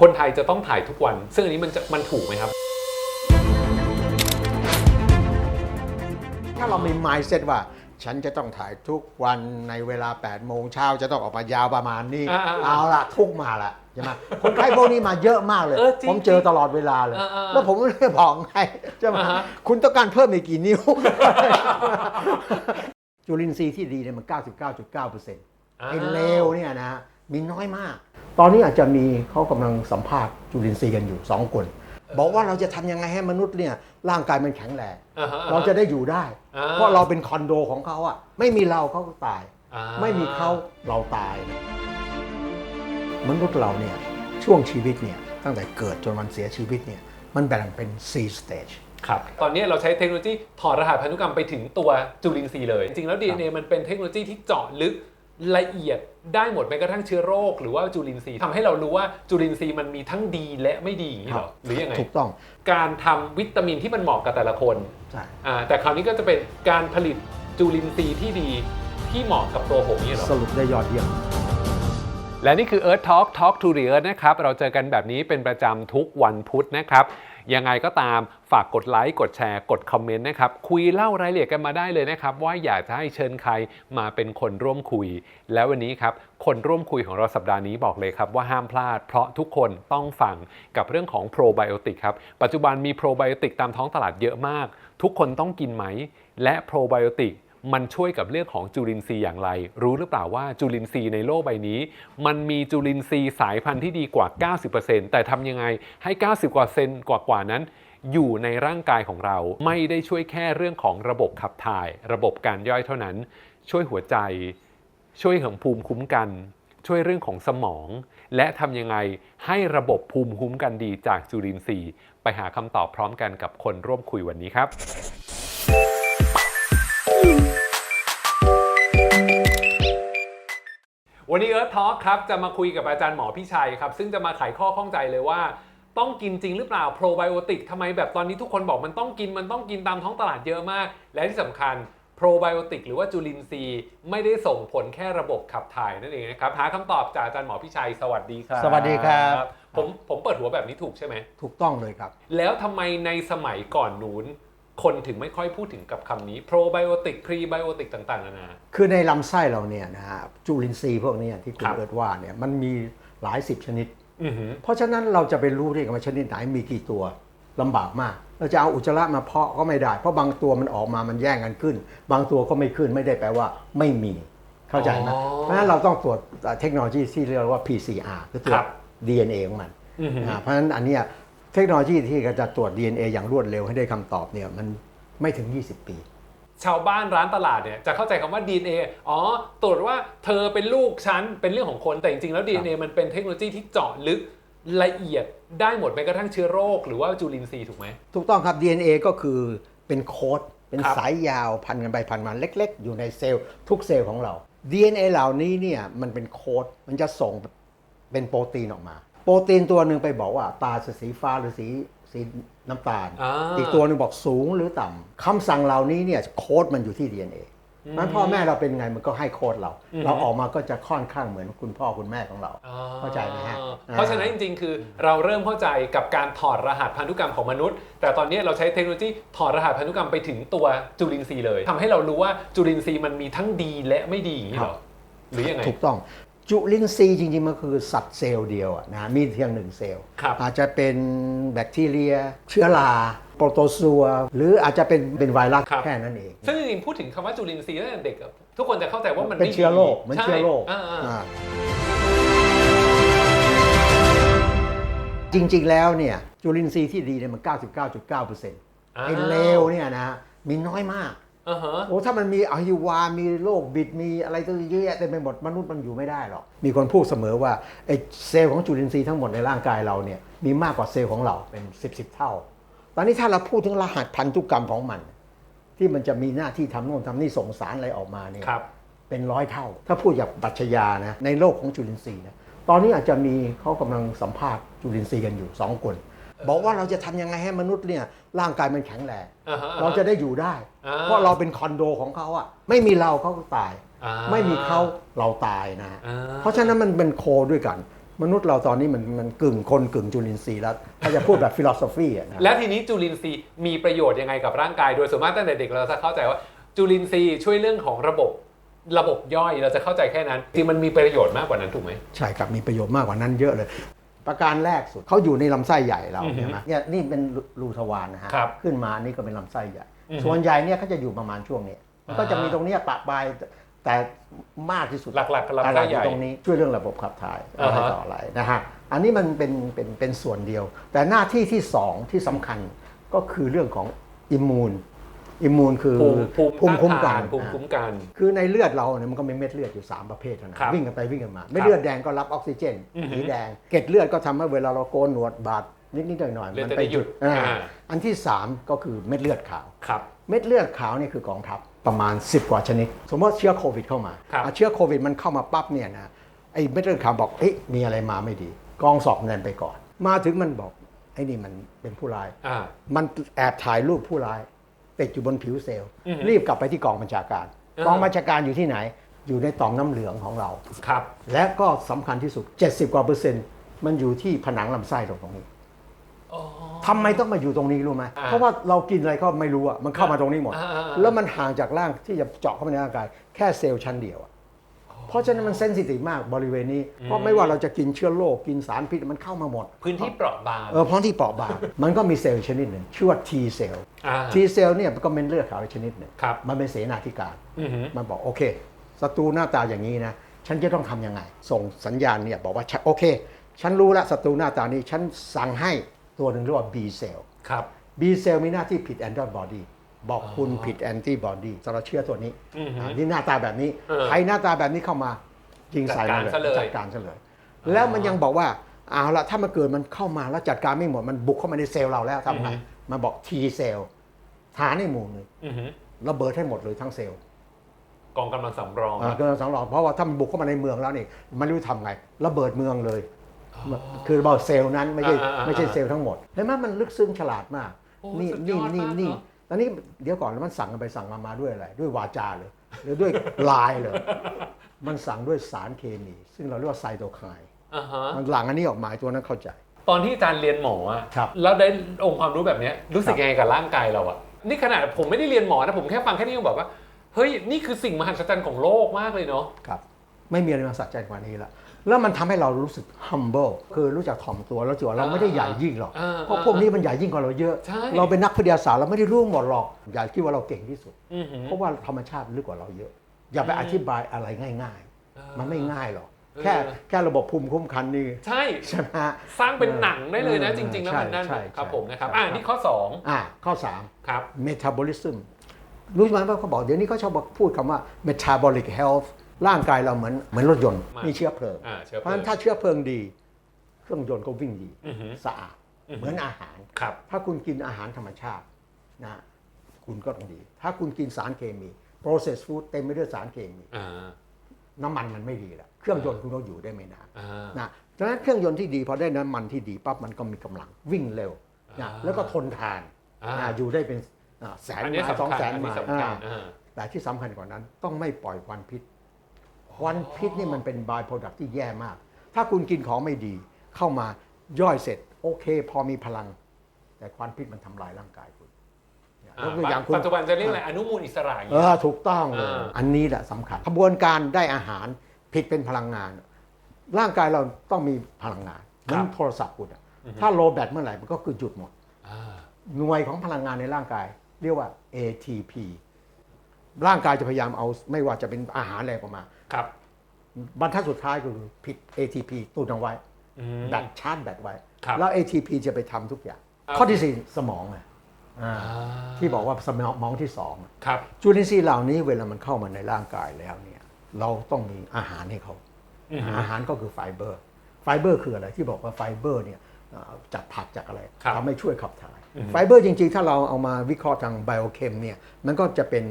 คนไทยจะต้องถ่ายทุกวัน ซึ่งอันนี้มันจะมันถูกไหมครับ ถ้าเรามี mindset ว่า ฉันจะต้องถ่ายทุกวันในเวลา 8 โมงเช้าจะต้องออกมายาวประมาณนี้ อ่าๆๆเอาละทุกมาละใช่ไหมคนไข้พวกนี้มาเยอะมากเลย เออจริงผมเจอตลอดเวลาเลยอ่าๆแล้วผมไม่ได้บอกไงใช่ไหมอ่าฮะ คุณต้องการเพิ่มอีกกี่นิ้ว จุลินทรีย์ที่ดีเนี่ยมัน 99.9%ไอ้เลวเนี่ยนะ มีน้อยมาก ตอนนี้อาจจะมีเขากำลังสัมภาษณ์จุลินทรีย์กันอยู่สองคน บอกว่าเราจะทำยังไงให้มนุษย์เนี่ยร่างกายมันแข็งแรงอ่าฮะเราจะได้อยู่ได้อ่าเพราะเราเป็นคอนโดของเขาอะไม่มีเราเขาก็ตายอ่าไม่มีเขาเราตายนะมนุษย์เราเนี่ยช่วงชีวิตเนี่ยตั้งแต่เกิดจนวันเสียชีวิตเนี่ยมันแบ่งเป็น 4 stage ครับตอนนี้เราใช้เทคโนโลยีถอดรหัสพันธุกรรมไปถึงตัวจุลินทรีย์เลย จริงๆแล้ว DNA มันเป็นเทคโนโลยีที่เจาะลึก ละเอียดได้หมดแม้กระทั่งเชื้อโรค หรือว่าจุลินทรีย์ทำให้เรารู้ว่าจุลินทรีย์มันมีทั้งดีและไม่ดีอย่างนี้เหรอหรือยังไง ถูกต้อง การทำวิตามินที่มันเหมาะกับแต่ละคนใช่ อ่าแต่คราวนี้ก็จะเป็นการผลิตจุลินทรีย์ที่ดีที่เหมาะกับตัวผมนี่เหรอ สรุปได้ยอดเยี่ยม และนี่คือ Earth Talk Talk to the Earth นะครับ เราเจอกันแบบนี้เป็นประจำทุกวันพุธนะครับ ยังไงก็ตาม ฝากกดไลค์กดแชร์กดคอมเมนต์นะครับ คุยเล่ารายละเอียดกันมาได้เลยนะครับ ว่าอยากจะให้เชิญใครมาเป็นคนร่วมคุย แล้ววันนี้ครับ คนร่วมคุยของเราสัปดาห์นี้บอกเลยครับว่าห้ามพลาด เพราะทุกคนต้องฟังกับเรื่องของโปรไบโอติกครับปัจจุบันมีโปรไบโอติกตามท้องตลาดเยอะมาก ทุกคนต้องกินไหม และโปรไบโอติกมันช่วยกับเรื่องของจุลินทรีย์อย่างไร รู้หรือเปล่าว่าจุลินทรีย์ในโลกใบนี้ มันมีจุลินทรีย์สายพันธุ์ที่ดีกว่า 90%แต่ทำยังไงให้ 90กว่าเซนกว่านั้น อยู่ในร่างกายของเราไม่ได้ช่วยแค่เรื่องของระบบขับถ่าย ระบบการย่อยเท่านั้น ช่วยหัวใจ ช่วยของภูมิคุ้มกัน ช่วยเรื่องของสมอง และทำยังไงให้ระบบภูมิคุ้มกันดีจากจุลินทรีย์ ไปหาคำตอบพร้อมกันกับคนร่วมคุยวันนี้ครับวันนี้เอิร์ธทอ k ครับจะมาคุยกับอาจารย์หมอพี่ชัยครับ ซึ่งจะมาไขข้อข้องใจเลยว่า ต้องกินจริงหรือเปล่าโปรไบโอติกทำไมแบบตอนนี้ทุกคนบอกมันต้องกินมันต้องกินตามท้องตลาดเยอะมาก และที่สำคัญโปรไบโอติกหรือว่าจุลินทรีย์ไม่ได้ส่งผลแค่ระบบขับถ่ายนั่นเองนะครับ หาคำตอบจากอาจารย์หมอพี่ชัย สวัสดีครับสวัสดีครับ ผมผมเปิดหัวแบบนี้ถูกใช่ไหม ถูกต้องเลยครับ แล้วทำไมในสมัยก่อนนู้น คนถึงไม่ค่อยพูดถึงกับคำนี้โปรไบโอติกพรีไบโอติกต่างๆนานาคือในลำไส้เราเนี่ยนะฮะจุลินทรีย์พวกเนี้ที่คุคณรับ เอิร์ดว่าเนี่ยมันมีหลายสิบชนิดอือหือ เพราะฉะนั้นเราจะไปรู้ได้ว่าชนิดไหนมีกี่ตัวลำบากมาก เราจะเอาอุจจาระมาเพาะก็ไม่ได้ เพราะบางตัวมันออกมามันแย่งกันขึ้น บางตัวก็ไม่ขึ้นไม่ได้แปลว่าไม่มีเข้าใจไหมอ๋อเพราะฉะนั้นเราต้องตรวจเทคโนโลยีที่เรียกว่า PCR คือตรวครัจบ DNA ของมันอือหืออ่าเพราะฉะนั้นอันเนี้ยเทคโนโลยีที่จะตรวจ DNA อย่างรวดเร็วให้ได้คำตอบเนี่ยมันไม่ถึง 20 ปี ชาวบ้านร้านตลาดเนี่ยจะเข้าใจคำว่า DNA อ๋อ ตรวจว่าเธอเป็นลูกฉันเป็นเรื่องของคนแต่จริงๆ แล้ว DNA มันเป็นเทคโนโลยีที่เจาะลึกละเอียดได้หมดแม้กระทั่งเชื้อโรคหรือว่าจุลินทรีย์ถูกไหม ถูกต้องครับ DNA ก็คือเป็นโค้ดเป็นครับสายยาวพันกันไปพันมาเล็ก ๆ อยู่ในเซลล์ทุกเซลล์ของเรา DNA เหล่านี้เนี่ยมันเป็นโค้ดมันจะส่งเป็นโปรตีนออกมา โปรตีนตัวหนึ่งไปบอกว่าตาจะสีฟ้าหรือสี สีน้ำตาล อ่า อีกตัวหนึ่งบอกสูงหรือต่ำคำสั่งเหล่านี้เนี่ยโค้ดมันอยู่ที่ DNA นั้นพ่อแม่เราเป็นไงมันก็ให้โค้ดเราอืมเราออกมาก็จะค่อนข้างเหมือนคุณพ่อคุณแม่ของเราอ๋อเข้าใจไหมฮะเพราะฉะนั้นจริงๆ คือเราเริ่มเข้าใจกับการถอดรหัสพันธุกรรมของมนุษย์ แต่ตอนนี้เราใช้เทคโนโลยีถอดรหัสพันธุกรรมไปถึงตัวจุลินทรีย์เลยทำให้เรารู้ว่าจุลินทรีย์มันมีทั้งดีและไม่ดีอย่างนี้เหรอหรือยังไง ถูกต้อง จุลินทรีย์จริงๆมันคือสัตว์เซลล์เดียวอะนะมีเพียงหนึ่งเซลล์ ครับอาจจะเป็นแบคทีเรีย เชื้อราโปรโตซัว หรืออาจจะเป็นเป็นไวรัสครับ แค่นั้นเอง ซึ่งจริงๆพูดถึงคำว่าจุลินทรีย์ตั้งแต่เด็กอะทุกคนจะเข้าใจว่ามันเป็นไม่ดีเชื้อโรคเหมือนใช่เชื้อโรคอ่าๆ อ่าจริงๆแล้วเนี่ยจุลินทรีย์ที่ดีเนี่ยมัน 99.9%ไอ้เลวเนี่ยนะมีน้อยมากอ่าฮะ โอ้ถ้ามันมีอหิวา มีโรคบิด มีอะไรตัวเยอะแยะเต็มไปหมดมนุษย์มันอยู่ไม่ได้หรอก มีคนพูดเสมอว่าไอ้เซลล์ของจุลินทรีย์ทั้งหมดในร่างกายเราเนี่ยมีมากกว่าเซลล์ของเราเป็น 10บสเท่า ตอนนี้ถ้าเราพูดถึงรหัสพันธุกรรมของมัน ที่มันจะมีหน้าที่ทำโน่นทำนี่ส่งสารอะไรออกมาเนี่ยครับ เป็นร้อยเท่า ถ้าพูดอย่างปรัชญานะในโลกของจุลินทรีย์นะตอนนี้อาจจะมีเขากำลังสัมภาษณ์จุลินทรีย์กันอยู่สองคน บอกว่าเราจะทำยังไงให้มนุษย์เนี่ยร่างกายมันแข็งแรงอ่าฮะเราจะได้อยู่ได้ อ่า เพราะเราเป็นคอนโดของเขาอะไม่มีเราเขาก็ตาย อ่าไม่มีเขาเราตายนะอ่า เพราะฉะนั้นมันเป็นโคด้วยกัน มนุษย์เราตอนนี้มันมันกึ่งคนกึ่งจุลินทรีย์แล้วถ้าจะพูดแบบฟิโลโซฟีอะนะ และทีนี้จุลินทรีย์มีประโยชน์ยังไงกับร่างกาย โดยส่วนมากตั้งแต่เด็กเราจะเข้าใจว่าจุลินทรีย์ช่วยเรื่องของระบบระบบย่อยเราจะเข้าใจแค่นั้นจริงมันมีประโยชน์มากกว่านั้นถูกไหม ใช่ครับมีประโยชน์มากกว่านั้นเยอะเลย ประการแรกสุดเขาอยู่ในลำไส้ใหญ่เราอือฮึใช่ไหมเนี่ยนี่เป็นรูทวารนะฮะครับขึ้นมานี่ก็เป็นลำไส้ใหญ่ อือฮึส่วนใหญ่เนี่ยเขาจะอยู่ประมาณช่วงนี้มันก็จะมีตรงเนี้ยปะปลายแต่มากที่สุด หลักๆคือลำไส้ใหญ่อยู่ตรงนี้ช่วยเรื่องระบบขับถ่ายอ่าอะไรฮะต่ออะไรนะฮะอันนี้มันเป็นเป็นเป็นส่วนเดียว แต่หน้าที่ที่สองที่สำคัญก็คือเรื่องของอิมมูน อิมมูนคือภูมิภูมิคุ้มต้ากันทานภูมิคุ้มกัน คือในเลือดเราเนี่ยมันก็มีเม็ดเลือดอยู่ 3 ประเภทเท่านั้นครับวิ่งกันไปวิ่งกันมา เม็ดเลือดแดงก็รับออกซิเจนอือฮึสีแดง เกล็ดเลือดก็ทำให้เวลาเราโกนหนวดบาดนิดๆหน่อยๆเลือดมัจะไปได้หยุดอ่าอ่าอันที่ 3 ก็คือเม็ดเลือดขาวครับเม็ดเลือดขาวนี่คือกองทัพประมาณ 10 กว่าชนิด สมมติว่าเชื้อโควิดเข้ามาครับอะเชื้อโควิดมันเข้ามาปั๊บเนี่ยนะไอ้เม็ดเลือดขาวบอกเอ๊ะมีอะไรมาไม่ดี กองสอบเงินไปก่อน มาถึงมันบอกไอ้นี่มันเป็นผู้ร้ายอ่ามันแอบถ่ายรูปผู้ร้าย ติดอยู่บนผิวเซลล์ อือฮึรีบกลับไปที่กองบัญชาการ อ่ากองบัญชาการอยู่ที่ไหน อยู่ในต่อมน้ำเหลืองของเรา ครับ และก็สำคัญที่สุด 70 กว่าเปอร์เซ็นต์มันอยู่ที่ผนังลำไส้ตรงนี้อ๋อทำไมต้องมาอยู่ตรงนี้รู้ไหมอ่าเพราะว่าเรากินอะไรก็ไม่รู้อะมันเข้ามาตรงนี้หมด อ่าอ่าอ่า แล้วมันห่างจากร่างที่จะเจาะเข้าไปในร่างกาย แค่เซลล์ชั้นเดียวอะ เพราะฉะนั้นมันเซนซิทีฟมากบริเวณนี้ เพราะไม่ว่าเราจะกินเชื้อโรคกินสารพิษมันเข้ามาหมด พื้นที่เปราะบางเออเพราะที่เปราะบาง มันก็มีเซลล์ชนิดหนึ่งชื่อว่า T เซลล์อ่า T เซลล์เนี่ยมันก็เป็นเลือดขาวชนิดหนึ่งครับมันเป็นเสนาธิการอือหือมันบอกโอเคศัตรูหน้าตาอย่างนี้นะฉันจะต้องทำยังไง ส่งสัญญาณเนี่ยบอกว่าฉันโอเค ฉันรู้แล้วศัตรูหน้าตานี้ ฉันสั่งให้ตัวหนึ่งเรียกว่า B เซลล์ครับ B เซลล์มีหน้าที่ผิดแอนติบอดี บอกคุณผิดแอนติบอดีสำหรับเชื้อตัวนี้อือฮึอ่านี่หน้าตาแบบนี้เออใครหน้าตาแบบนี้เข้ามายิงใส่มันเลยจัดการซะเลย จัดการซะเลย แล้วมันยังบอกว่าเอาละถ้ามันเกิดมันเข้ามาแล้วจัดการไม่หมดมันบุกเข้ามาในเซลล์เราแล้วทำไงมันบอก T เซลล์ฐานในหมู่หนึ่งอือหือระเบิดให้หมดเลยทั้งเซลล์ กองกำลังสำรองอ่าเกินสองหลอดเพราะว่าถ้ามันบุกเข้ามาในเมืองแล้วนี่มันไม่รู้ทำไงระเบิดเมืองเลยคือบอกเซลล์นั้นไม่ใช่อ่าอ่าอ่าไม่ใช่เซลล์ทั้งหมดเห็นไหมมันลึกซึ้งฉลาดมาก โอ้นี่สุดยนี่อดนี่มากนี่เนอะ ตอนนี้เดี๋ยวก่อนแล้วมันสั่งกันไปสั่งมามาด้วยอะไร ด้วยวาจาเลยหรือด้วยไลน์เลย มันสั่งด้วยสารเคมี ซึ่งเราเรียกว่าไซโตไคน์อ่าฮะมันหลังอันนี้ออกมาตัวนั้นเข้าใจ ตอนที่อาจารย์เรียนหมออะครับ แล้วได้องค์ความรู้แบบเนี้ยรู้สึกครับยังไงกับร่างกายเราอะนี่ขนาดผมไม่ได้เรียนหมอนะผมแค่ฟังแค่นี้ยังแบบว่าเฮ้ยนี่คือสิ่งมหัศจรรย์ของโลกมากเลยเนาะ ครับ ไม่มีอะไรมาสัจใจกว่านี้ละ แล้วมันทำให้เรารู้สึก humble คือรู้จักถ่อมตัวแล้วจัวาเราไม่ได้ใหญ่ยิ่งหรอกอ่าเพราะพวกนี้มันใหญ่ยิ่งกว่าเราเยอะใช่เราเป็นนักวิทยาศาสตร์เราไม่ได้รู้หมดหรอกอย่าคิดว่าเราเก่งที่สุดอือหือเพราะว่าธรรมชาติลึกกว่าเราเยอะ อย่าไปอธิบายอะไรง่ายเออๆมันไม่ง่ายหรอกเออแค่แค่ระบบภูมิคุ้มกันนี่ใช่ใช่ไหมฮะสร้างเป็นหนังได้เลยนะเออจริง ๆ แล้วใช่มันนั่นใช่ครับใช่ผมนะครับใช่อ่าครับนี่ข้ออ่าข้อ2ครับ3 metabolism รู้ไหมว่าเขาบอกเดี๋ยวนี้เขาชอบบอกพูดคำว่า metabolic health ร่างกายเราเหมือนเหมือนรถยนต์มามีมีเชื้อเพลิง อ่าเชื้อเพเพราะลิฉะง นั้นถ้าเชื้อเพลิงดี เครื่องยนต์ก็วิ่งดีอือหือสะอาดเหมือนอาหาร ครับ ถ้าคุณกินอาหารธรรมชาตินะคุณก็ต้องดี ถ้าคุณกินสารเคมี processed food เต็มไปด้วยสารเคมี อ่า น้ำมันมันไม่ดีละเครื่องยนต์คุณก็อยู่ได้ไม่นานอ่า นะดังนั้นเครื่องยนต์ที่ดีพอได้น้ำมันที่ดีปั๊บมันก็มีกำลังวิ่งเร็วนะอ่าแล้วก็ทนทานอ่าอ่าอยู่ได้เป็นอ่าแสนอันไมนี้ล์สำสองคัญแสนอันไมนี้ล์สำคัญอ่าอ่าแต่ที่สำคัญกว่านั้นต้องไม่ปล่อยควันพิษ ควันพิษนี่มันเป็นบายโปรดักที่แย่มาก ถ้าคุณกินของไม่ดี เข้ามาย่อยเสร็จ โอเค พอมีพลัง แต่ควันพิษมันทำลายร่างกายคุณอ่ายกตัวอย่างคุณปัจจุบันจะเรียกอะไรอนุมูลอิสระอย่างเอเงี้ยอถูกต้องเลยอ่าอันนี้แหละสำคัญกระบวนการได้อาหารผิดเป็นพลังงาน ร่างกายเราต้องมีพลังงานเหมือนโทรศัพท์คุณอะถ้าโลแบตเมื่อไหร่มันก็คือหยุดหมดอ่าหน่วยของพลังงานในร่างกาย เรียกว่า ATP ร่างกายจะพยายามเอาไม่ว่าจะเป็นอาหารอะไรออกมา ครับบรรทัดสุดท้ายคือผิด ATP ตูดเอาไว้อืม แบตชาร์จแบตไว้ ครับ แล้ว ATP จะไปทำทุกอย่างครับข้อที่สี่สมองไงอ่าอ่าที่บอกว่าสมองที่สองครับ จุลินทรีย์เหล่านี้เวลามันเข้ามาในร่างกายแล้วเนี่ย เราต้องมีอาหารให้เขา อือฮึอาหารก็คือไฟเบอร์ ไฟเบอร์คืออะไรที่บอกว่าไฟเบอร์เนี่ยเอ่อจากผักจากอะไรครับ ทำให้ช่วยขับถ่าย ไฟเบอร์จริงๆ ถ้าเราเอามาวิเคราะห์ทางไบโอเคมเนี่ยมันก็จะเป็น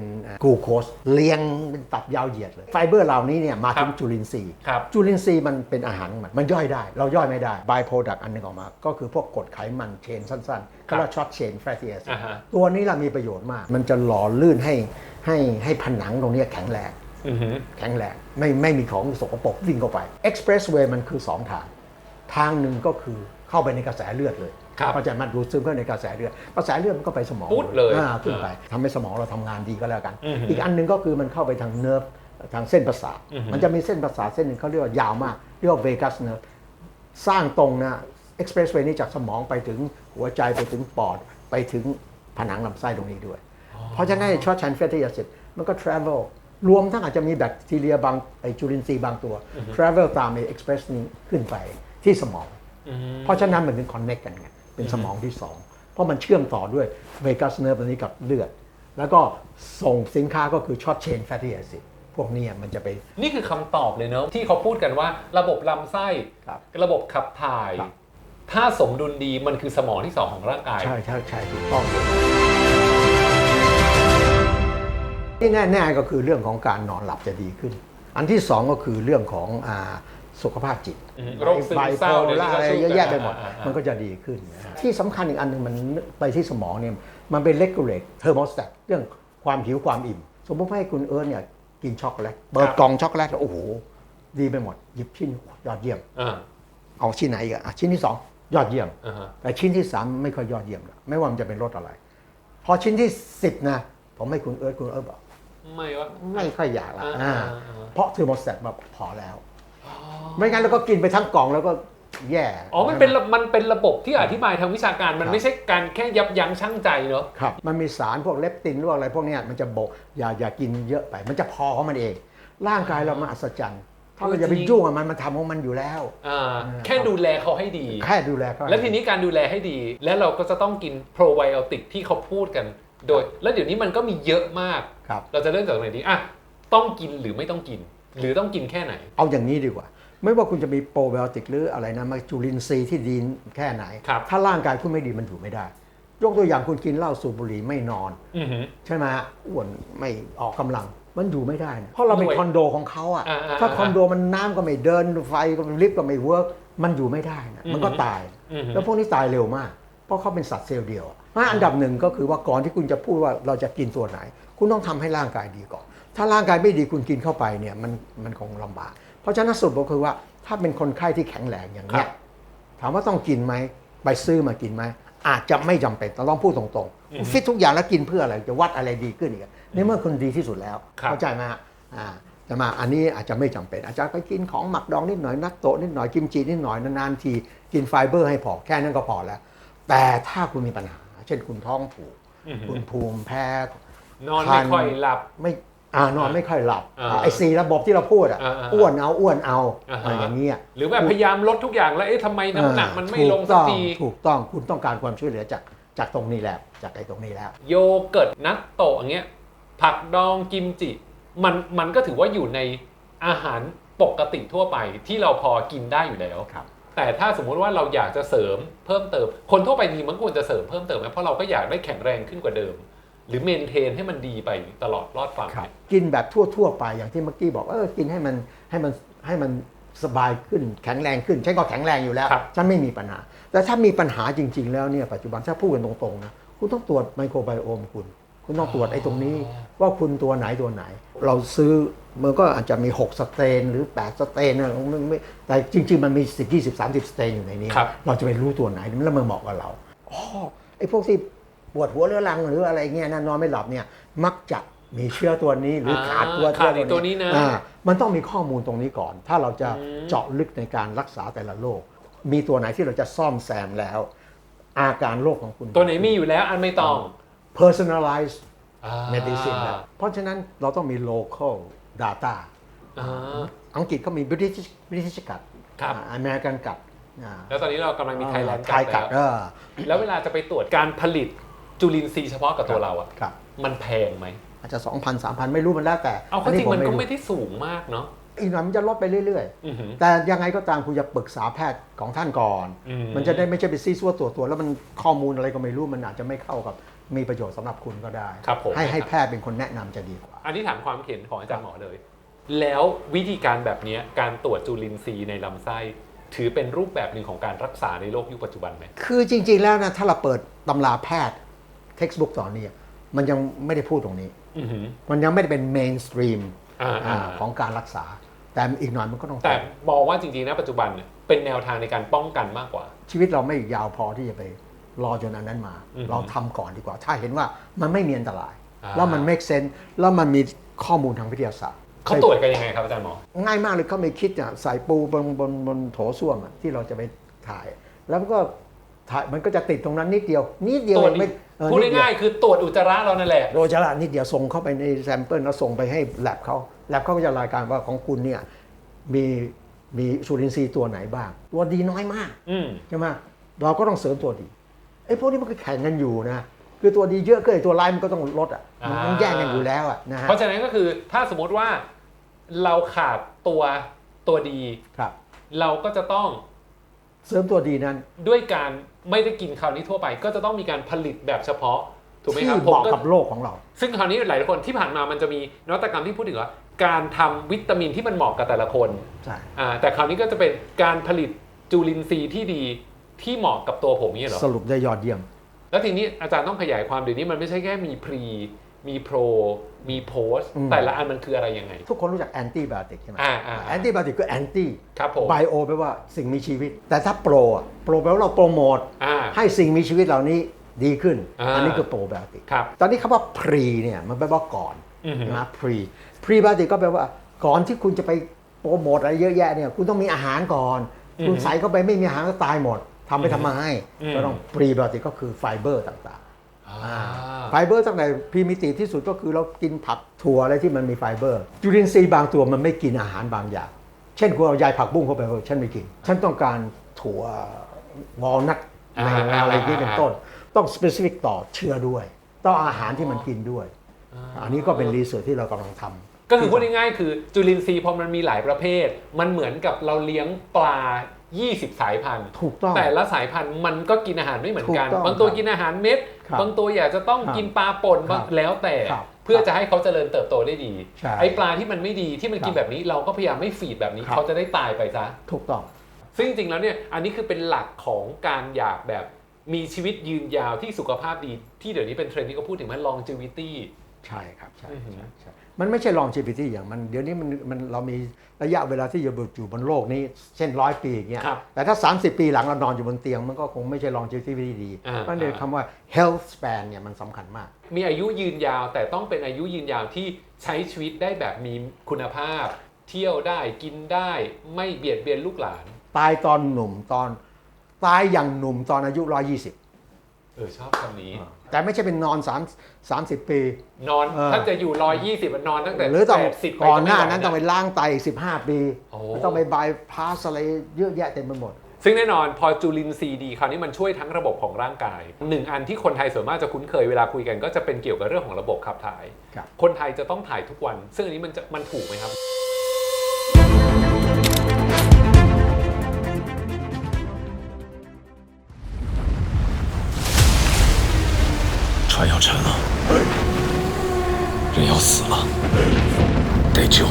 กลูโคสเลี้ยงเป็นตับยาวเหยียดเลย ไฟเบอร์เหล่านี้เนี่ยมาถึงจุลินทรีย์ครับจุลินทรีย์มันเป็นอาหารของมันมันย่อยได้ เราย่อยไม่ได้บายโปรดักต์อันหนึงออกมา ก็คือพวกกรดไขมันเชนสั้นๆเขาเรียกช็อตเชนแฟต y แอซิดอ่าฮะตัวนี้ละมีประโยชน์มาก มันจะหล่อลื่นให้ให้ให้ผนังตรงเนี้ยแข็งแรงอือหือแข็งแรงไม่ไม่มีของสกปรกวิ่งเข้าไป Expressway มันคือ 2 ทาง ทางหนึ่งก็คือ เข้าไปในกระแสเลือดเลยครับเข้าใจมันดูดซึมเข้าในกระแสเลือดกระแสเลือดมันก็ไปสมองปุ๊ดเลยอ่าขึ้นไปทำให้สมองเราทำงานดีก็แล้วกัน อือหืออีกอันหนึ่งก็คือมันเข้าไปทางเนิร์ฟทางเส้นประสาทอือหือมันจะมีเส้นประสาทเส้นหนึ่งเขาเรียกว่ายาวมาก เรียกว่าเวกัสเนิร์ฟสร้างตรงนะเอ็กซ์เพรสเวย์นี้จากสมองไปถึงหัวใจไปถึงปอดไปถึงผนังลำไส้ตรงนี้ด้วย เพราะฉะนั้นช็อตชันเฟตตี้แอซิดมันก็ travel รวมทั้งอาจจะมีแบคทีเรียบางไอจุลินทรีย์บางตัว travel ตามไอ express นี้ขึ้นไปที่สมอง เพราะฉะนั้นมันถึง connect กันไงเป็นสมองที่สองเพราะมันเชื่อมต่อด้วยเวกัสเนิร์ฟตัวนี้กับเลือด แล้วก็ส่งสินค้าก็คือช็อตเชนแฟตตี้แอซิดพวกเนี้มันจะไป นี่คือคำตอบเลยเนอะที่เขาพูดกันว่าระบบลำไส้ครับระบบขับถ่ายครับถ้าสมดุลดีมันคือสมองที่สองของร่างกาย ใช่ใช่ใช่ถูกต้องที่แน่ ๆ ก็คือเรื่องของการนอนหลับจะดีขึ้น อันที่สองก็คือเรื่องของอา สุขภาพจิตอืมโรคซึมเศร้าไบโพล่าเดี๋ยวนี้ก็อะไรสู้กันเยอะแยะไปหมดอ่าอ่าอ่ามัมันก็จะดีขึ้นนะฮะที่สำคัญอีกอันหนึ่งมันไปที่สมองเนี่ยมันเป็น regulate thermostat เรื่องความหิวความอิ่ม สมมติว่าให้คุณเอิร์ธเนี่ยกินช็อกโกแลตเปิดกล่องช็อกโกแลตแล้วโอ้โห ดีไปหมด หยิบชิ้นยอดเยี่ยมอ่าเอาชิ้นไหนอีกอะอะชิ้นที่สองยอดเยี่ยมอ่าฮะแต่ชิ้นที่สามไม่ค่อยยอดเยี่ยมแล้วไม่ว่ามันจะเป็นรสอะไร พอชิ้นที่สิบนะผมให้คุณเอิร์ธคุณเอิร์ธบอกไม่ว่าไม่ค่อยอยากละอ่าอ่าอ่าอ่าเพราะเทอร์โมสแตทมาพอแล้ว ไม่งั้นเราก็กินไปทั้งกล่องแล้วก็แย่ อ๋อ มันเป็นระมันเป็นระบบที่อธิบายทางวิชาการ มันครับ ไม่ใช่การแค่ยับยั้งชั่งใจเนอะครับ มันมีสารพวกเลปตินหรือว่าอะไรพวกเนี้ยมันจะบอกอย่าอย่ากินเยอะไป มันจะพอของมันเอง ร่างกายเรามันอัศจรรย์ ถ้าเราอย่าไปยุ่งกับมันมันทำของมันอยู่แล้ว อ่าแค่ดูแลเขาให้ดี แค่ดูแลเขาแล้วทีนี้การดูแลให้ดี แล้วเราก็จะต้องกินโปรไบโอติกที่เขาพูดกัน โดย แล้วเดี๋ยวนี้มันก็มีเยอะมาก ครับ เราจะเริ่มจากตรงไหนดีอะต้องกินหรือไม่ต้องกิน หรือต้องกินแค่ไหน เอาอย่างนี้ดีกว่า ไม่ว่าคุณจะมีโปรไบโอติกหรืออะไรนะมาจุลินทรีย์ที่ดีแค่ไหน ครับ ถ้าร่างกายคุณไม่ดีมันอยู่ไม่ได้ ยกตัวอย่างคุณกินเหล้าสูบบุหรี่ไม่นอน อือหือ ใช่ไหมฮะอ้วนไม่ออกกำลัง มันอยู่ไม่ได้นะเพราะเราเป็นด้วยคอนโดของเขาอะอ่าอ่าถ้าอ่าคอนโดมันน้ำก็ไม่เดินไฟก็ไม่ลิฟต์ก็ไม่เวิร์กมันอยู่ไม่ได้นะมันก็อือฮึตาย อือหือแล้วพวกนี้ตายเร็วมาก เพราะเขาเป็นสัตว์เซลล์เดียวอะ เพราะอันดับหนึ่งก็คือว่าก่อนที่คุณจะพูดว่าเราจะกินตัวไหน คุณต้องทำให้ร่างกายดีก่อน ถ้าร่างกายไม่ดีคุณกินเข้าไปเนี่ยมันมันคงลำบาก เพราะฉะนั้นสรุดก็คือว่าถ้าเป็นคนไข้ที่แข็งแรงอย่างเนี้ครัยบถามว่าต้องกินไหมไปซื้อมากินไหมอาจจะไม่จำเป็นต้องพูดตรงๆคุณฟิตทุกอย่างแล้วกินเพื่ออะไรจะวัดอะไรดีขึ้นอีกอะในเมื่อคุณดีที่สุดแล้วครับเข้าใจไหมฮะอ่าแต่มาอันนี้อาจจะไม่จำเป็น อาจจะไปกินของหมักดองนิดหน่อยนักโตะนิดหน่อยกิมจินิดหน่อยนานๆทีกินไฟเบอร์ให้พอแค่นั้นก็พอแล้ว แต่ถ้าคุณมีปัญหา เช่นคุณท้องผูกอือหือคุณภูมิแพ้ นอนไม่ค่อยหลับ ไม่อ่านอนไม่ค่อยหลับอ่าอ่าไอ้สี่ระบบที่เราพูดอะอ่าอ่าอ้วนเอาอ้วนเอาอ่าฮะอะไรอย่างเงี้ยหรือแบบพยายามลดทุกอย่างแล้วเอ๊ะทำไมน้ำหนักมันไม่ลงสักทีถูกต้องถูกต้องคุณต้องการความช่วยเหลือจากจากตรงนี้แล้วจากไอ้ตรงนี้แล้ว โยเกิร์ตนัตโตะอย่างเงี้ยผักดองกิมจิ มันมันก็ถือว่าอยู่ในอาหารปกติทั่วไปที่เราพอกินได้อยู่แล้วครับ แต่ถ้าสมมุติว่าเราอยากจะเสริมเพิ่มเติม คนทั่วไปจริงๆมันควรจะเสริมเพิ่มเติมไหมเพราะเราก็อยากได้แข็งแรงขึ้นกว่าเดิม หรือเมนเทนให้มันดีไปตลอดรอดฝั่งครับเนี่ยกินแบบทั่วๆไปอย่างที่เมื่อกี้บอกเออกินให้มันให้มันให้มันสบายขึ้นแข็งแรงขึ้นฉันก็แข็งแรงอยู่แล้วครับฉันไม่มีปัญหา แต่ถ้ามีปัญหาจริง ๆ แล้วเนี่ยปัจจุบันถ้าพูดกันตรงๆนะคุณต้องตรวจไมโครไบโอมคุณ คุณต้องตรวจไอ้ตรงนี้ ว่าคุณตัวไหนตัวไหน เราซื้อ มันก็อาจจะมี 6 สเตนหรือ 8 สเตนนะไม่ไม่แต่จริง ๆ มันมี 10 20 30 สเตนอยู่ในนี้ครับเราจะไปรู้ตัวไหนแล้วมันเหมาะกับเราอ๋อไอ้พวกที่ปวดหัวเรื้อรังหรืออะไรเงี้ยนะนอนไม่หลับเนี่ยมักจะมีเชื้อตัวนี้หรือขาดตัวขาดอีกตัวนี้นะอ่ามันต้องมีข้อมูลตรงนี้ก่อน ถ้าเราจะอืมเจาะลึกในการรักษาแต่ละโรคมีตัวไหนที่เราจะซ่อมแซมแล้ว อาการโรคของคุณ ตัวไหนมีอยู่แล้วอันไม่ต้อง personalized อ่า medicine แล้วเพราะฉะนั้นเราต้องมี local data อ่า อังกฤษเขามี British British กัดครับ อเมริกันกัดอ่าแล้วตอนนี้เรากำลังมีไทยแลนด์ไทยกัดเอแล้วอแล้วเวลาจะไปตรวจการผลิตจุลินทรีย์เฉพาะกับตัวเราอะครับ มันแพงไหม อาจจะ 2,000 3,000 ไม่รู้มันแล้วแต่เอาเข้าจริงผมันก็รู้ไม่ได้สูงมากเนาะอีกหน่อยมันจะลดไปเรื่อย อือหือ ๆ แต่ยังไงก็ตามคุณจะปรึกษาแพทย์ของท่านก่อน อืม มันจะได้ไม่ใช่ไปซีซัวตัวตัวๆแล้วมันข้อมูลอะไรก็ไม่รู้มันอาจจะไม่เข้ากับ มีประโยชน์สำหรับคุณก็ได้ ครับผม ให้ให้แพทย์เป็นคนแนะนำจะดีกว่า อันนี้ถามความเห็นของอาจารย์หมอเลย แล้ววิธีการแบบเนี้ยการตรวจจุลินทรีย์ในลำไส้ ถือเป็นรูปแบบหนึ่งของการรักษาในโลกยุคปัจจุบันไหม คือจริง ๆ แล้วนะถ้าเราเปิดตำราแพทย์ textbook ตอนนี้มันยังไม่ได้พูดตรงนี้ อือหือ มันยังไม่ได้เป็น mainstream อ่าอ่า อ่าของการรักษา แต่อีกหน่อยมันก็ต้องแต่มองว่าจริงๆนะปัจจุบันเนี่ยเป็นแนวทางในการป้องกันมากกว่า ชีวิตเราไม่ยาวพอที่จะไป รอจนอันนั้นมาอือฮึเราทำก่อนดีกว่า ถ้าเห็นว่ามันไม่มีอันตรายอ่าแล้วมัน make sense แล้วมันมีข้อมูลทางวิทยาศาสตร์เขาตรวจกันยังไงครับอาจารย์หมอ ง่ายมากเลยเขาไม่คิดอะใส่ปูบนบนบนโถส้วมอะที่เราจะไปถ่าย แล้วมันก็ถ่ายมันก็จะติดตรงนั้นนิดเดียว นิดเดียวตรวจไม่เออพูดนิเวง่ายๆคือตรวจอุจจาระเรานั่นแหละโรจาระนิดเดียวส่งเข้าไปในแซมเปิลแล้วส่งไปให้แลบเขาแลบเขาก็จะรายการว่าของคุณเนี่ยมีมีจุลินทรีย์ตัวไหนบ้าง ตัวดีน้อยมากอืมใช่ไหมเราก็ต้องเสริมตัวดี ไอ้พวกนี้มันก็แข่งกันอยู่นะคือตัวดีเยอะเกินตัวร้ายมันก็ต้องลดอะมันมันอ่าแย่งกันอยู่แล้วอะนะฮะเพราะฉะนั้นก็คือถ้าสมมติว่าเราขาดตัวตัวดี ครับ เราก็จะต้องเสริมตัวดีนั้น ด้วยการไม่ได้กินคราวนี้ทั่วไป ก็จะต้องมีการผลิตแบบเฉพาะถูกไหมที่ครับเหผมมาะก็กับโลกของเรา ซึ่งคราวนี้หลายๆคนที่ผ่านมามันจะมีนวัตกรรมที่พูดถึงว่าการทำวิตามินที่มันเหมาะกับแต่ละคน ใช่ อ่าแต่คราวนี้ก็จะเป็นการผลิตจุลินทรีย์ที่ดี ที่เหมาะกับตัวผมนี่เหรอสรุปได้ยอดเยี่ยม แล้วทีนี้อาจารย์ต้องขยายความเดี๋ยวนี้มันไม่ใช่แค่มีพรีมีโปรมีโพสอืมแต่ละอันมันคืออะไรยังไง ทุกคนรู้จักแอนตี้ไบโอติกใช่ไหมอ่าอ่าแอนตี้ไบโอติกก็แอนตี้ครับผมไบโอแปลว่าสิ่งมีชีวิต แต่ถ้าโปรอะโปรแปลว่าเราโปรโมทอ่าให้สิ่งมีชีวิตเหล่านี้ดีขึ้นอ่าอันนี้คือโปรไบโอติกครับตอนนี้คำว่า pre เนี่ยมันแปลว่าก่อนอือหือนะ pre pre ไบโอติกก็แปลว่าก่อนที่คุณจะไปโปรโมทอะไรเยอะแยะเนี่ยคุณต้องมีอาหารก่อนอือหือคุณใส่เข้าไปไม่มีอาหารก็ตายหมด ทำไปทำมาให้อืม ก็ต้อง pre ไบโอติกก็คือไฟเบอร์ต่างๆอ่าไฟเบอร์ตั้งแต่พรีมิตีที่สุดก็คือเรากินผักถั่วอะไรที่มันมีไฟเบอร์ จุลินทรีย์บางตัวมันไม่กินอาหารบางอย่าง เช่นคุณเอายายผักบุ้งเข้าไปเออฉันไม่กิน ฉันต้องการถั่ววอลนัทอ่าอะไรอย่างนี้เป็นต้น ต้องสเปซิฟิกต่อเชื้อด้วย ต้องอาหารที่มันกินด้วยอันนี้ก็เป็นรีเสิร์ชที่เรากำลังทำ ก็คือพูดง่ายๆคือจุลินทรีย์พอมันมีหลายประเภท มันเหมือนกับเราเลี้ยงปลา 20 สายพันธุ์ ถูกต้อง แต่ละสายพันธุ์มันก็กินอาหารไม่เหมือนกัน ถูกต้องบางตัวครับกินอาหารเม็ด ครับบางตัวอยากจะต้องครับกินปลาป่นครับบางแล้วแต่ ครับเพื่อจะให้เขาเจริญเติบโตได้ดี ใช่ไอ้ปลาที่มันไม่ดีที่มันกินครับแบบนี้เราก็พยายามไม่ฟีดแบบนี้ ครับ เขาจะได้ตายไปซะ ถูกต้อง ซึ่งจริงๆแล้วเนี่ยอันนี้คือเป็นหลักของการอยากแบบมีชีวิตยืนยาวที่สุขภาพดี ที่เดี๋ยวนี้เป็นเทรนด์ที่เขาพูดถึงมัน longevity ใช่ครับใช่อือหือ ใช่ใช่ มันไม่ใช่ longevity อย่างมันเดี๋ยวนี้มันมันเรามีระยะเวลาที่อยู่อยู่บนโลกนี้เช่นร้อยปีอย่างเงี้ยครับแต่ถ้า 30 ปีหลังเรานอนอยู่บนเตียง มันก็คงไม่ใช่ longevity ดีอ่า เพราะฉะนั้นคำว่า health span เนี่ยมันสำคัญมาก มีอายุยืนยาวแต่ต้องเป็นอายุยืนยาวที่ใช้ชีวิตได้แบบมีคุณภาพ เที่ยวได้กินได้ไม่เบียดเบียนลูกหลาน ตายตอนหนุ่มตอนตายอย่างหนุ่มตอนอายุ 120 เออชอบคำนี้ แต่ไม่ใช่เป็นนอน3 30 ปี นอนเออ ถ้าจะอยู่รอยี่สิบนอนตั้งแต่หรือต้องแปดสิบไปก่อนหน้าไม่ไนั้นต้องไปล้างไตอีก15 ปีโอ้ต้องไปบายพาสอะไรเยอะแยะเต็มไปหมด ซึ่งแน่นอนพอจุลินทรีย์ดีคราวนี้มันช่วยทั้งระบบของร่างกายหนึ่งอันที่คนไทยส่วนมากจะคุ้นเคยเวลาคุยกันก็จะเป็นเกี่ยวกับเรื่องของระบบขับถ่ายครับคนไทยจะต้องถ่ายทุกวัน ซึ่งอันนี้มันจะมันถูกไหมครับ 船要沉了，人要死了，得救。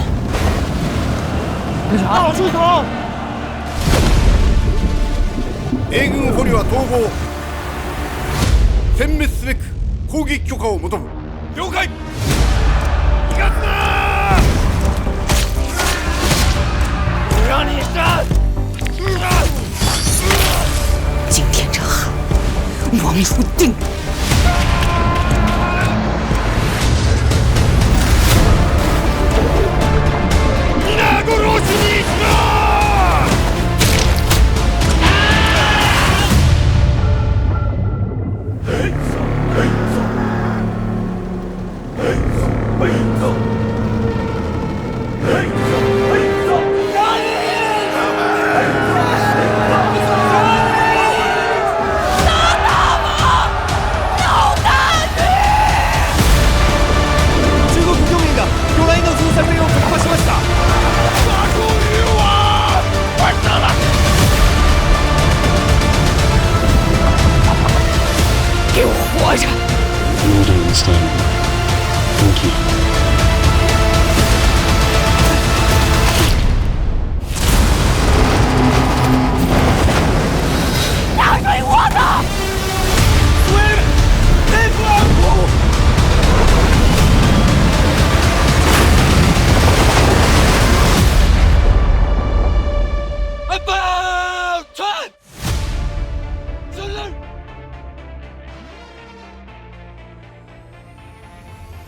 米軍捕虜は逃亡殲滅すべく攻撃許可を求む了解逃がすな不让你杀今天这汉，亡如定。 Проснись, мать!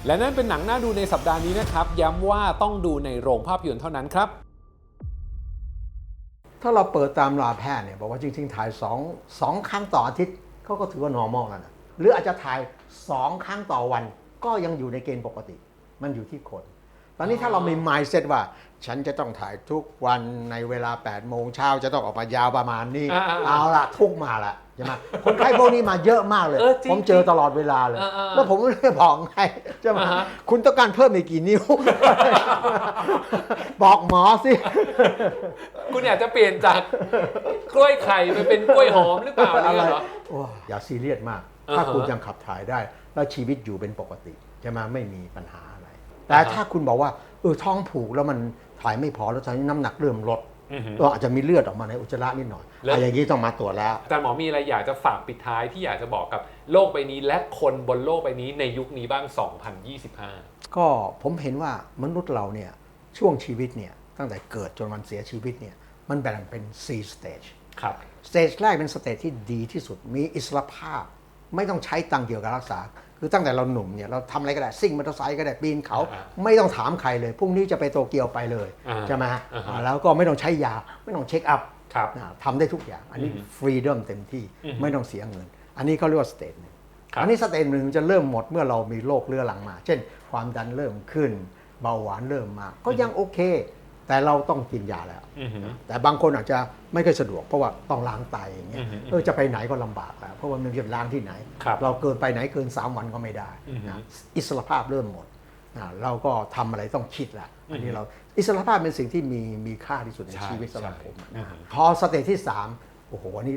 และนั่นเป็นหนังน่าดูในสัปดาห์นี้นะครับ ย้ำว่าต้องดูในโรงภาพยนตร์เท่านั้นครับ ถ้าเราเปิดตามลาแพทย์เนี่ยบอกว่าจริงๆถ่าย2องสองครั้งต่ออาทิตย์เขาก็ถือว่า normal แล้วนะหรืออาจจะถ่าย 2 ครั้งต่อวัน ก็ยังอยู่ในเกณฑ์ปกติ มันอยู่ที่คน ตอนนี้ถ้าเรามี mindset ว่า ฉันจะต้องถ่ายทุกวันในเวลา8โมงเช้าจะต้องออกมายาวประมาณนี้อ่าๆๆเอาละทุกมาละ ใช่ไหมคนไข้พวกนี้มาเยอะมากเลย เออจริงผมเจอตลอดเวลาเลยอ่าๆแล้วผมไม่ได้บอกไงใช่ไหมอ่าฮะ คุณต้องการเพิ่มอีกกี่นิ้ว บอกหมอสิ คุณอยากจะเปลี่ยนจากกล้วยไข่ไปเป็นกล้วยหอมหรือเปล่าอะไรเนี่ยเหรอ โอ้อย่าซีเรียสมาก อ่าฮะถ้าคุณยังขับถ่ายได้ แล้วชีวิตอยู่เป็นปกติจะมาไม่มีปัญหาอะไร แต่อ่าฮะ ถ้าคุณบอกว่าเออท้องผูกแล้วมันถ่ายไม่พอแล้วตอนนี้น้ำหนักเริ่มลด อือฮึ ก็อาจจะมีเลือดออกมาในอุจจาระนิดหน่อยแล้ว อะอย่างนี้ต้องมาตรวจแล้ว อาจารย์หมอมีอะไรอยากจะฝากปิดท้ายที่อยากจะบอกกับโลกใบนี้ และคนบนโลกใบนี้ในยุคนี้บ้าง 2025 ก็ผมเห็นว่ามนุษย์เราเนี่ยช่วงชีวิตเนี่ยตั้งแต่เกิดจนวันเสียชีวิตเนี่ยมันแบ่งเป็น 4 stage ครับ สเตจแรกเป็นสเตจที่ดีที่สุดมีอิสรภาพ ไม่ต้องใช้ตังค์เกี่ยวกับรักษา คือตั้งแต่เราหนุ่มเนี่ยเราทำอะไรก็ได้ซิ่งมอเตอร์ไซค์ก็ได้ปีนเขาอ่าไม่ต้องถามใครเลยพรุ่งนี้จะไปโตเกียวไปเลยอ่าใช่ไหมฮะอ่าฮะ อ่าแล้วก็ไม่ต้องใช้ยาไม่ต้องเช็คอัพครับ อ่าทำได้ทุกอย่าง อันนี้อือฮึฟรีดอมเต็มที่อือฮึไม่ต้องเสียเงิน อันนี้เขาเรียกว่าสเตจหนึ่งครับ อันนี้สเตจหนึ่งจะเริ่มหมดเมื่อเรามีโรคเรื้อรังมา เช่น ความดันเริ่มขึ้น เบาหวานเริ่มมาก็ยังโอเค แต่เราต้องกินยาแล้ว อือหือ แต่บางคนอาจจะไม่ค่อยสะดวกเพราะว่าต้องล้างไตอย่างเงี้ยอือฮึเออจะไปไหนก็ลำบากแล้วเพราะว่ามันจะล้างที่ไหน ครับเราเกินไปไหนเกิน 3 วันก็ไม่ได้อือฮึนะอิสรภาพเริ่มหมดนะเราก็ทำอะไรต้องคิดละอันอืนี้อฮึเราอิสรภาพเป็นสิ่งที่มีมีค่าที่สุดในใช่ชีวิตสำหรับใช่ผมอือนะฮึพอสเตจที่3โอ้โหอันนี้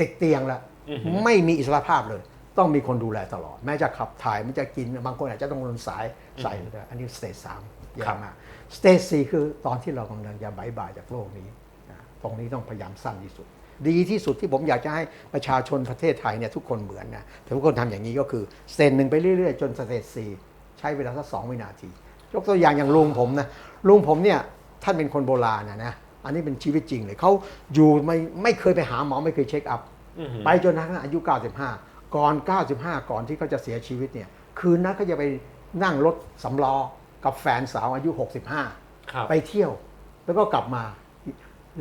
ติดเตียงแล้วอือฮึ ไม่มีอิสรภาพเลย ต้องมีคนดูแลตลอด แม้จะขับถ่ายไม่จะกินบางคนอาจจะต้องลนสายใส่เลยอันนี้สเตจสามยากมาก สเตจสี่คือตอนที่เรากำลังจะบายบายจากโลกนี้นะตรงนี้ต้องพยายามสั้นที่สุด ดีที่สุดที่ผมอยากจะให้ประชาชนประเทศไทยเนี่ยทุกคนเหมือนนะแต่ทุกคนทำอย่างนี้ก็คือสเตจหนึ่งไปเรื่อยๆ จนสเตจสี่ใช้เวลาสักสองวินาที ยกตัวอย่างอย่างลุงผมนะลุงผมเนี่ยท่านเป็นคนโบราณนะนะอันนี้เป็นชีวิตจริงเลยเขาอยู่ไม่ไม่เคยไปหาหมอไม่เคยเช็คอัพอือหือไปจนทั้งอายุ 95 ก่อน 95 ก่อนที่เขาจะเสียชีวิตเนี่ยคืนนั้นเขาจะไปนั่งรถสำล้อ กับแฟนสาวอายุ 65ครับไปเที่ยว แล้วก็กลับมา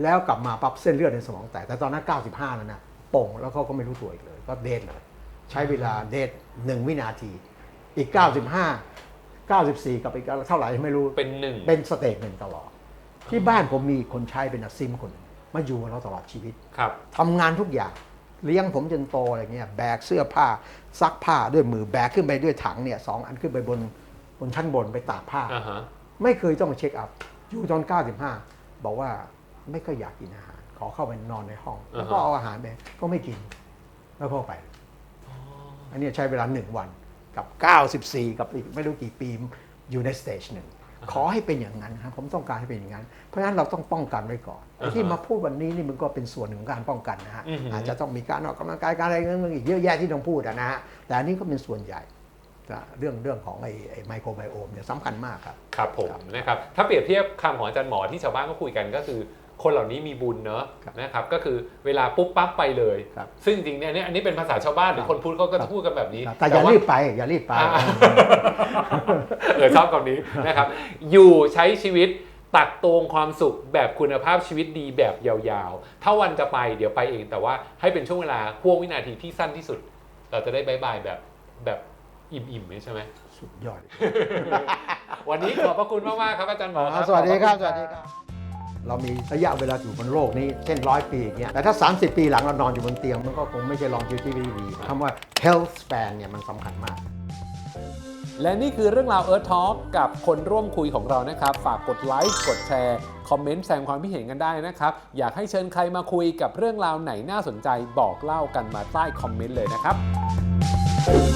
แล้วกลับมาปั๊บเส้นเลือดในสมองแตกแต่ตอนนั้น 95 แล้วนะโป่งแล้วเขาก็ไม่รู้ตัวอีกเลย ก็เดทเลยใช้เวลาเดทหนึ่งวินาที อีก 95 94 กับอีกเท่าไหร่ไม่รู้เป็นหนึ่งเป็นสเตจหนึ่งตลอด ที่บ้านผมมีคนใช้เป็นอาซิมคนหนึ่งมาอยู่กับเราตลอดชีวิตครับทำงานทุกอย่างเลี้ยงผมจนโตอะไรเงี้ยแบกเสื้อผ้าซักผ้าด้วยมือแบกขึ้นไปด้วยถังเนี่ยสองอันขึ้นไปบน บนชั้นบนไปตากผ้า อ่าฮะไม่เคยต้องมาเช็คอัพอยู่ตอน 95 บอกว่าไม่ค่อยอยากกินอาหาร ขอเข้าไปนอนในห้อง แล้วก็อ่าฮะเอาอาหารไปก็ไม่กิน แล้วก็ไป อันนี้ใช้เวลาหนึ่งวันกับ 94 กับอีกไม่รู้กี่ปีอยู่ในสเตจหนึ่งขอให้เป็นอย่างนั้นครับผมต้องการให้เป็นอย่างนั้น เพราะฉะนั้นเราต้องป้องกันไว้ก่อนไอ้ที่มาพูดวันนี้นี่มันก็เป็นส่วนหนึ่งของการป้องกันนะฮะอือหือออาจจะต้องมีการออกกำลังกายการอะไรเงี้ยอีกเยอะแยะที่ต้องพูดอะนะฮะแต่อันนี้ก็เป็นส่วนใหญ่นะ เรื่องเรื่องของไอ้ไอ้ไมโครไบโอมเนี่ยสำคัญมากครับ ครับผมนะครับถ้าเปรียบเทียบคำของอาจารย์หมอที่ชาวบ้านก็คุยกันก็คือ คนเหล่านี้มีบุญเนอะครับนะครับก็คือเวลาปุ๊บปั๊บไปเลยครับซึ่งจริงๆเนี่ยเนี่ยอันนี้เป็นภาษาชาวบ้านหรือคนพูดเขาก็จะพูดกันแบบนี้ แต่อย่าว่รีบไปอย่ารีบไปอ่าเออชอบคำนี้นะครับอยู่ใช้ชีวิตตักตวงความสุขแบบคุณภาพชีวิตดีแบบยาวๆ ถ้าวันจะไปเดี๋ยวไปเองแต่ว่าให้เป็นช่วงเวลาห่วงวินาทีที่สั้นที่สุด เราจะได้บายบายแบบแบบ อิ่มๆใช่ไหมสุดยอด วันนี้ขอบพระคุณมากๆครับอาจารย์หมอครับสวัสดีครับขอสณวัสดีครับ เรามีระยะเวลาอยู่บนโลกนี้เช่นร้อยปีอย่างเงี้ยแต่ถ้า 30 ปีหลังเรานอนอยู่บนเตียง มันก็คงไม่ใช่ลองชีวิตที่ดีคำว่า health span เนี่ยมันสำคัญมาก และนี่คือเรื่องราว Earth Talk กับคนร่วมคุยของเรานะครับ ฝากกดไลค์กดแชร์ คอมเมนต์แสดงความคิดเห็นกันได้นะครับ อยากให้เชิญใครมาคุยกับเรื่องราวไหนน่าสนใจบอกเล่ากันมาใต้คอมเมนต์เลยนะครับ Ooh.